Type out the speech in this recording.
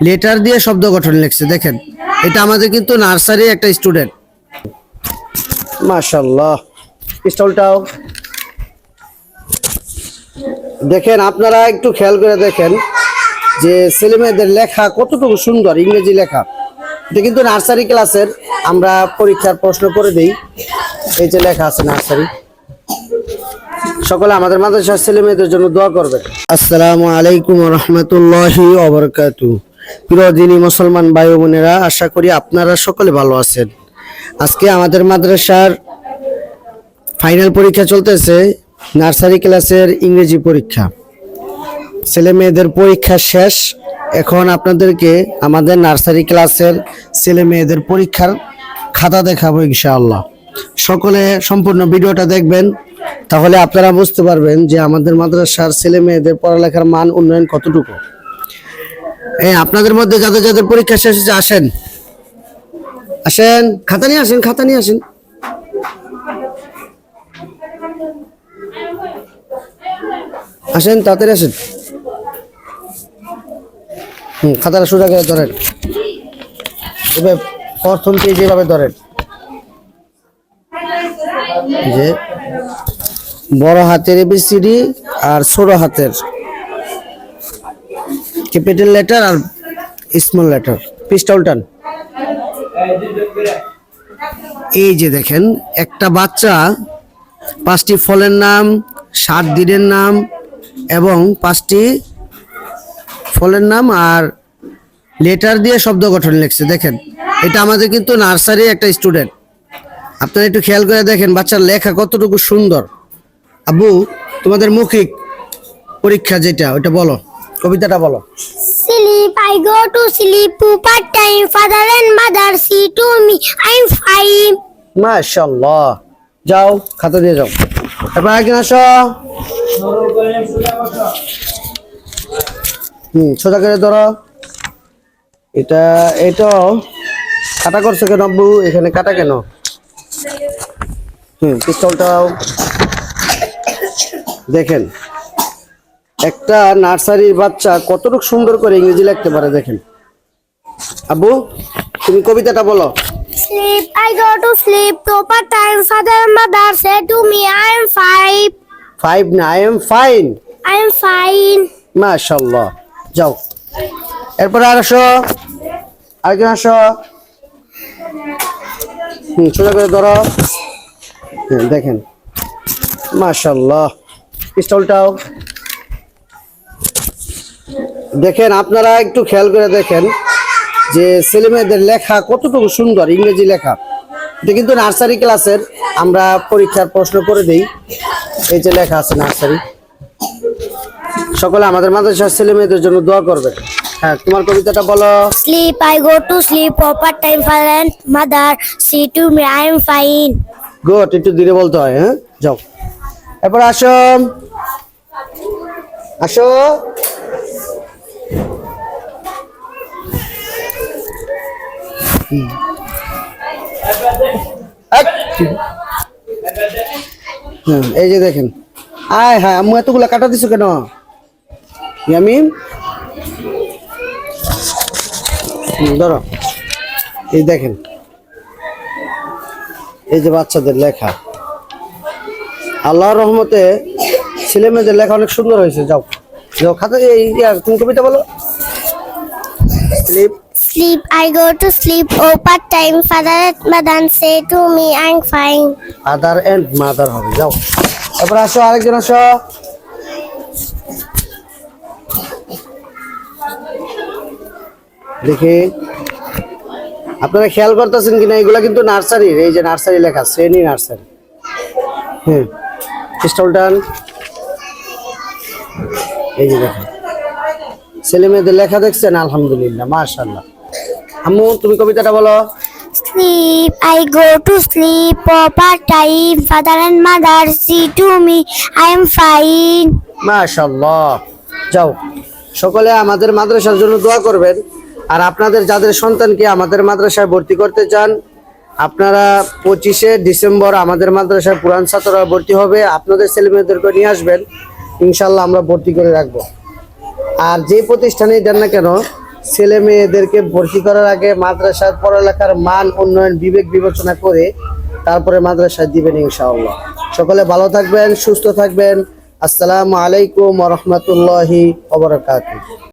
Letter দিয়ে শব্দ গঠন লিখছে, দেখেন। এটা আমাদের কিন্তু নার্সারি একটা স্টুডেন্ট মাশাল্লাহ পিস্তলটাও দেখেন, আপনারা একটু খেয়াল করে দেখেন যে ছেলেমেয়েদের লেখা কতটুকু সুন্দর, ইংরেজি লেখা। এটা কিন্তু নার্সারি ক্লাসের আমরা পরীক্ষার প্রশ্ন করে দেই। এই যে লেখা আছে নার্সারি সকলে আমাদের মাদ্রাসার ছেলে মেয়েদের জন্য দোয়া করবেন। আসসালামু আলাইকুম রহমতুল্লাহি অবরকাতু প্রিয় দিনী মুসলমান ভাই বোনেরা, আশা করি আপনারা সকলে ভালো আছেন। আজকে আমাদের মাদ্রাসার ফাইনাল পরীক্ষা চলতেছে, নার্সারি ক্লাসের ইংরেজি পরীক্ষা। ছেলে মেয়েদের পরীক্ষা শেষ, এখন আপনাদেরকে আমাদের নার্সারি ক্লাসের ছেলে মেয়েদের পরীক্ষার খাতা দেখাবো ইনশাআল্লাহ। সকলে সম্পূর্ণ ভিডিওটা দেখবেন, তাহলে আপনারা বুঝতে পারবেন যে আমাদের মাদ্রাসার ছেলে মেয়েদের পড়ালেখার মান উন্নয়ন কতটুকু। এই, আপনাদের মধ্যে যাদের যাদের পরীক্ষা শেষ হয়েছে, আসেন। আসেন খাতা নিয়ে আসেন খাতা নিয়ে আসেন। আসেন, তাড়াতাড়ি আসেন। হুম, খাতাটা সোজা করে ধরেন। এবার প্রথম পেজ যেভাবে ধরেন। যে, বড় হাতের এবিসিডি আর ছোট হাতের। ক্যাপিটাল লেটার আর স্মল লেটার পিসটা উল্টান এই যে দেখেন, একটা বাচ্চা, পাঁচটি ফলের নাম সাত দিনের নাম, এবং পাঁচটি ফলের নাম আর লেটার দিয়ে শব্দ গঠন লিখছে। দেখেন, এটা আমাদের কিন্তু নার্সারি একটা স্টুডেন্ট। আপনারা একটু খেয়াল করে দেখেন, বাচ্চার লেখা কতটুকু সুন্দর। আব্বু, তোমাদের মৌখিক পরীক্ষা যেটা ওটা বলো। কবিতাটা বলো। Sleep, I go to sleep part time. Father and mother see to me. I'm fine. মাশাল্লাহ যাও খাতা দিয়ে যাও। এবার একদিন আসো। হুম সোজা করে ধরো। এটা এটা কাটা করছ কেন আব্বু? এখানে কাটা কেন? হুম পিস্তলটাও। দেখেন। একটা নার্সারির বাচ্চা কতটুকু সুন্দর করে ইংরেজি লিখতে পারে দেখেন। আব্বু তুমি কবিতাটা বলো। Sleep, I go to sleep to part time. Father and mother say to me, I'm fine. Five না I am fine I'm fine. মাশাল্লাহ যাও। এরপরে আর আসো। আরেকজন আসো। হুম সোজা করে ধরো। হ্যাঁ দেখেন। মাশাল্লাহ পিস্তলটাও। দেখেন আপনারা একটু খেয়াল করে দেখেন যে ছেলেমেয়েদের লেখা কতটুকু সুন্দর ইংরেজি লেখা। এটা কিন্তু নার্সারি ক্লাসের আমরা পরীক্ষার প্রশ্ন করে দিই। এই যে লেখা আছে নার্সারি। সকলে আমাদের মাদ্রাসার ছেলে মেয়েদের জন্য দোয়া করবে হ্যাঁ তোমার কবিতাটা বলো। Sleep, I go to sleep to part time. Father and mother see to me, I'm fine. Good একটু ধীরে বলতে হয় হ্যাঁ? যাও। এরপর আসো। আসো হুম। এক। হুম, এই যে দেখেন। আয় হ্যাঁ আম্মু এতগুলা কাটা দিছো কেন? ইয়ামিন? ধরো। এই দেখেন। এই যে বাচ্চাদের লেখা। আল্লাহর রহমতে ছেলে মেয়েদের লেখা অনেক সুন্দর হয়েছে যাও। যাও খাতা এই তুমি কবিতা বলো। Sleep Sleep, I go to sleep. Oh part time. Father and mother say to me, I'm fine. Other and mother হবে যাও। তারপর আসো আরেকজন আসো। দেখি। আপনারা খেয়াল করতেছেন কিনা এগুলা কিন্তু নার্সারির এই যে নার্সারি লেখা শ্রেণি নার্সারি। হুম। স্টলটান এই যে দেখেন। ছেলে মেয়েদের লেখা দেখছেন? আলহামদুলিল্লাহ মাশাল্লাহ আম্মু তুমি কবিতাটা বলো। Sleep, I go to sleep part time. Father and mother see to me, I'm fine. মাশাল্লাহ যাও সকলে আমাদের মাদ্রাসার জন্য দোয়া করবেন। আর আপনাদের যাদের সন্তানকে আমাদের মাদ্রাসায় ভর্তি করতে চান আপনারা পঁচিশে ডিসেম্বর আমাদের মাদ্রাসায় পুরান ছাত্ররা ভর্তি হবে। আপনাদের ছেলেমেয়েদেরকে নিয়ে আসবেন। ইনশাল্লাহ আমরা ভর্তি করে রাখব। আর যে প্রতিষ্ঠানেই দেন না কেন ছেলে মেয়েদেরকে ভর্তি করার আগে মাদ্রাসার পড়ালেখার মান উন্নয়ন বিবেক বিবেচনা করে তারপরে মাদ্রাসায় দিবেন ইনশাআল্লাহ। সকলে ভালো থাকবেন, সুস্থ থাকবেন। আসসালামু আলাইকুম রহমতুল্লাহি